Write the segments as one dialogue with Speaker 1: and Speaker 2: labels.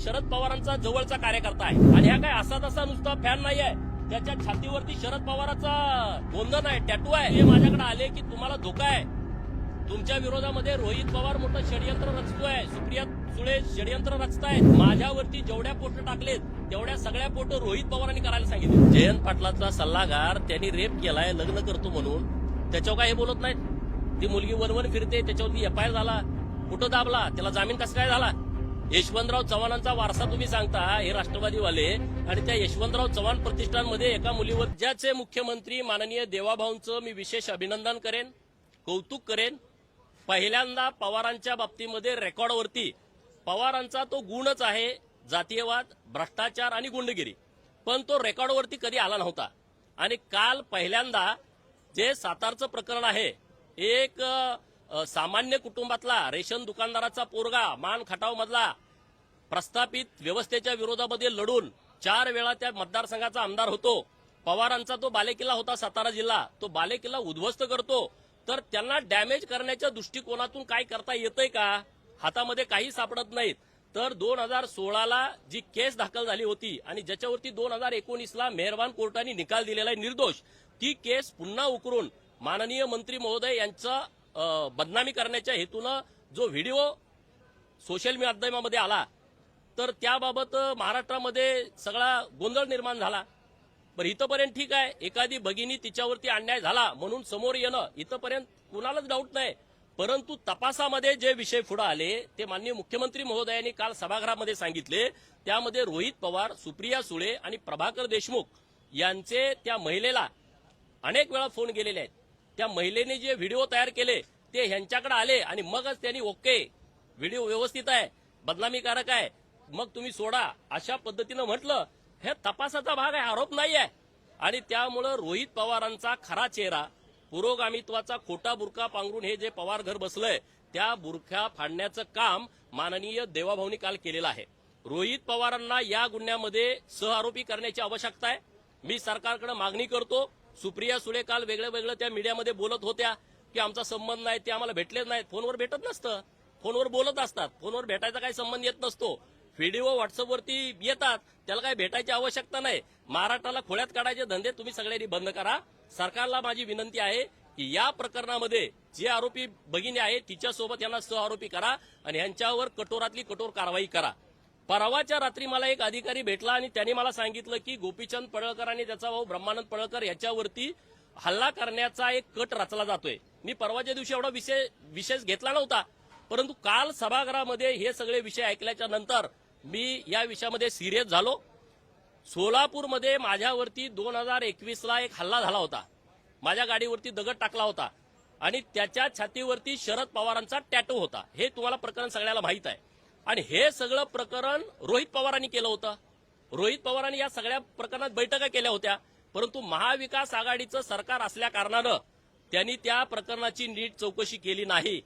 Speaker 1: शरद पवारांचा जवळचा कार्यकर्ता आहे. आणि हा काय असा तसा नुसता फॅन नाही आहे त्याच्या छातीवरती शरद पवाराचा गोंधन आहे टॅटू आहे. हे माझ्याकडे आले की तुम्हाला धोका आहे. तुमच्या विरोधामध्ये रोहित पवार मोठं षडयंत्र रचतोय. सुप्रिया सुळे षडयंत्र रचतायत. माझ्यावरती जेवढ्या पोट टाकलेत तेवढ्या सगळ्या पोट रोहित पवारांनी करायला सांगितले जयंत पाटलाचा सल्लागार त्यांनी रेप केलाय लग्न करतो म्हणून. त्याच्यावर काय हे बोलत नाहीत. ती मुलगी वनवन फिरते त्याच्यावरती एफ आय झाला. कुठं दाबला? त्याला जामीन कसं काय झाला? यशवंतराव चव्हाणांचा वारसा तुम्ही सांगता हे राष्ट्रवादीवाले आणि त्या यशवंतराव चव्हाण प्रतिष्ठानमध्ये एका मुलीवर ज्याचे मुख्यमंत्री माननीय देवाभाऊंचं मी विशेष अभिनंदन करेन कौतुक करेन पहिल्यांदा पवारांच्या बाबतीमध्ये रेकॉर्डवरती पवारांचा तो गुणच आहे जातीयवाद भ्रष्टाचार आणि गुंडगिरी. पण तो रेकॉर्डवरती कधी आला नव्हता. आणि काल पहिल्यांदा जे सातारचं प्रकरण आहे एक सामान्य कुटुंबातला रेशन दुकानदाराचा पोरगा मान खटाव मधला प्रस्थापित व्यवस्थेच्या विरोधामध्ये लढून चार वेळा त्या मतदारसंघाचा आमदार होतो. पवारांचा तो बालेकिल्ला होता सातारा जिल्हा. तो बालेकिल्ला उद्ध्वस्त करतो. तर त्यांना डॅमेज करण्याच्या दृष्टिकोनातून काय करता येतंय का? हातामध्ये काही सापडत नाहीत. तर दोन हजार सोळाला जी केस दाखल झाली होती आणि ज्याच्यावरती दोन हजार एकोणीसला मेहरबान कोर्टाने निकाल दिलेला आहे निर्दोष ती केस पुन्हा उकरून माननीय मंत्री महोदय यांचा बदनामी करण्याच्या हेतूनं जो व्हिडिओ सोशल माध्यमामध्ये आला तर त्याबाबत महाराष्ट्रामध्ये सगळा गोंधळ निर्माण झाला. बरं इथंपर्यंत ठीक आहे. एखादी भगिनी तिच्यावरती अन्याय झाला म्हणून समोर येणं इथंपर्यंत कुणालाच डाऊट नाही. परंतु तपासामध्ये जे विषय पुढे आले ते माननीय मुख्यमंत्री महोदयांनी काल सभागृहामध्ये सांगितले. त्यामध्ये रोहित पवार सुप्रिया सुळे आणि प्रभाकर देशमुख यांचे त्या महिलेला अनेक वेळा फोन गेलेले आहेत. त्या महिलेने जे व्हिडिओ तयार केले ते ह्यांच्याकडे आले आणि मगच त्यांनी ओके व्हिडिओ व्यवस्थित आहे बदनामीकारक आहे. मग तुम्ही सोडा. अशा पद्धतीनं म्हटलं हे तपासाचा भाग आहे आरोप नाही आहे आणि त्यामुळं रोहित पवारांचा खरा चेहरा पुरोगामित्वाचा खोटा बुरखा पांघरून हे जे पवार घर बसलंय त्या बुरख्या फाडण्याचं काम माननीय देवाभाऊनी काल केलेलं आहे. रोहित पवारांना या गुन्ह्यामध्ये सहआरोपी करण्याची आवश्यकता आहे. मी सरकारकडे मागणी करतो. सुप्रिया सुळे काल वेगळं वेगळं त्या मीडियामध्ये बोलत होत्या की आमचा संबंध नाही ते आम्हाला भेटलेच नाहीत. फोनवर भेटत नसतं. फोनवर बोलत असतात. फोनवर भेटायचा काही संबंध येत नसतो. व्हिडिओ व्हॉट्सअपवरती येतात. त्याला काही भेटायची आवश्यकता नाही. महाराष्ट्राला खोळ्यात काढायचे धंदे तुम्ही सगळ्यांनी बंद करा. सरकारला माझी विनंती आहे की या प्रकरणामध्ये जे आरोपी भगिनी आहे तिच्यासोबत यांना सह आरोपी करा आणि यांच्यावर कठोरातली कठोर कारवाई करा. परवाच्या रात्री मला एक अधिकारी भेटला आणि त्यांनी मला सांगितलं की गोपीचंद पडळकर आणि त्याचा भाऊ ब्रह्मानंद पडळकर याच्यावरती हल्ला करण्याचा एक कट रचला जातोय. मी परवाच्या दिवशी एवढा विषय विशेष घेतला नव्हता. परंतु काल सभागृहामध्ये हे सगळे विषय ऐकल्याच्या नंतर मी या विषयामध्ये सिरियस झालो. सोलापूरमध्ये माझ्यावरती दोन हजार एकवीसला एक हल्ला झाला होता. माझ्या गाडीवरती दगड टाकला होता आणि त्याच्या छातीवरती शरद पवारांचा टॅटो होता. हे तुम्हाला प्रकरण सगळ्याला माहीत आहे. आणि हे सगळं प्रकरण रोहित पवारांनी केलं होतं. रोहित पवारांनी या सगळ्या प्रकरणात बैठका केल्या होत्या. परंतु महाविकास आघाडीचं सरकार असल्या कारणानं त्यांनी त्या प्रकरणाची नीट चौकशी केली नाही.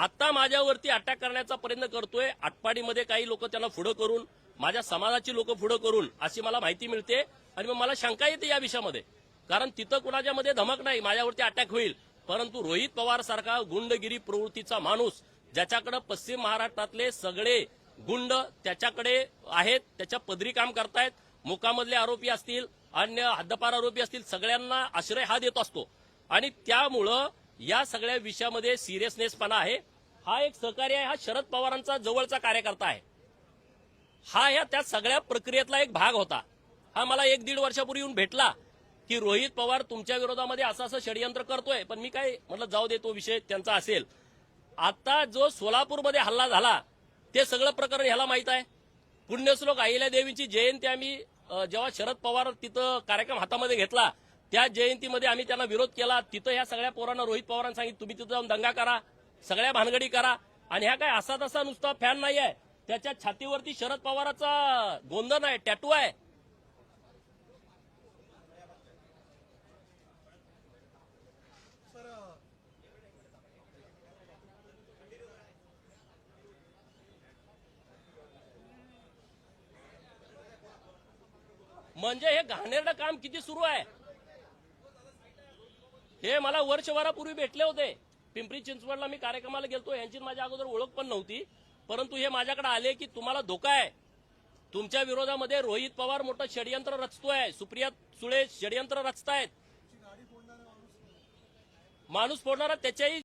Speaker 1: आता माझ्यावरती अटॅक करण्याचा प्रयत्न करतोय. आटपाडीमध्ये काही लोक त्यांना पुढं करून माझ्या समाजाची लोक पुढं करून अशी मला माहिती मिळते. आणि मग मला शंका येते या विषयामध्ये. कारण तिथं कुणाच्या मध्ये धमक नाही माझ्यावरती अटॅक होईल. परंतु रोहित पवार सारखा गुंडगिरी प्रवृत्तीचा माणूस ज्याच्याकडे पश्चिम महाराष्ट्रातले सगळे गुंड त्याच्याकडे आहेत त्याच्या पदरी काम करतायत मुकामधले आरोपी असतील अन्य हद्दपार आरोपी असतील सगळ्यांना आश्रय हा देत असतो. आणि त्यामुळं या सगळ्या विषयामध्ये सिरियसनेसपणा आहे. हा एक सहकारी आहे हा शरद पवारांचा जवळचा कार्यकर्ता आहे. हा ह्या त्या सगळ्या प्रक्रियेतला एक भाग होता. हा मला एक दीड वर्षापूर्वी येऊन भेटला की रोहित पवार तुमच्या विरोधामध्ये असं असं षडयंत्र करतोय पण मी काय म्हटलं जाऊ दे तो विषय त्यांचा असेल. आता जो सोलापूरमध्ये हल्ला झाला ते सगळं प्रकरण ह्याला माहीत आहे. पुण्यश्लोक अहिल्या देवीची जयंती आम्ही जेव्हा शरद पवार तिथं कार्यक्रम हातामध्ये घेतला त्या जयंतीमध्ये आम्ही त्यांना विरोध केला. तिथं ह्या सगळ्या पोरांना रोहित पवारांनी सांगितलं तुम्ही तिथं जाऊन दंगा करा. सगळ्या भानगडी करा. आणि ह्या काय असा तसा नुसता फॅन नाही आहे त्याच्या छातीवरती शरद पवाराचा गोंधन आहे टॅटू आहे. म्हणजे हे घाणेरडं काम किती सुरू आहे? हे मला वर्षभरापूर्वी भेटले होते. पिंपरी चिंचवडला मी कार्यक्रमाला गेलतो. यांची माझ्या अगोदर ओळख पण नव्हती. परंतु हे माझ्याकडे आले की तुम्हाला धोका आहे. तुमच्या विरोधामध्ये रोहित पवार मोठं षडयंत्र रचतोय. सुप्रिया सुळे षडयंत्र रचतायत. माणूस फोडणारा त्याच्याही